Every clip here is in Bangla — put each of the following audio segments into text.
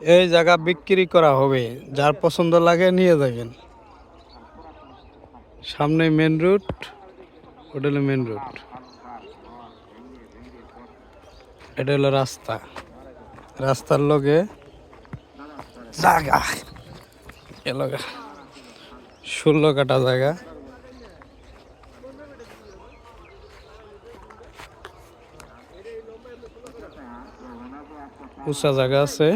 এই জায়গা বিক্রি করা হবে। যার পছন্দ লাগে নিয়ে যাবেন। সামনে মেন রুট ওটা হলো মেন রুট এটা হলো রাস্তা। রাস্তার লগে জায়গা। এলাকা ষোলো কাটা জায়গা। উঁচা জায়গা আছে।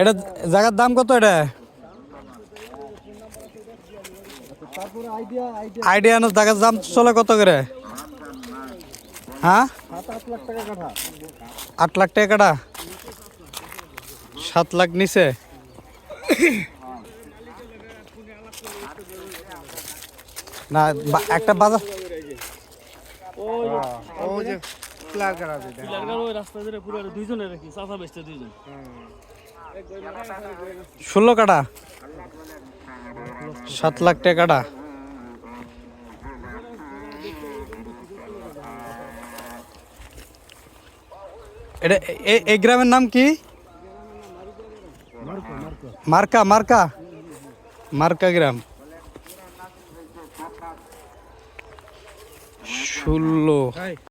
এটা জায়গার দাম কত এটা? জায়গার দাম চলে কত করে? হ্যাঁ? আট লাখ টাকা সাত লাখ নিচে। না একটা বাজার ও যে ক্লার করা যেটা। ওই রাস্তা ধরে পুরো দুইজনের রাখি চাচা বেচতে দুইজন। ষোলো কাটা? সাত লাখ টাকাটা এটা এ- এই গ্রামের নাম কি? মার্কা মার্কা। মার্কা গ্রাম। ষোলো।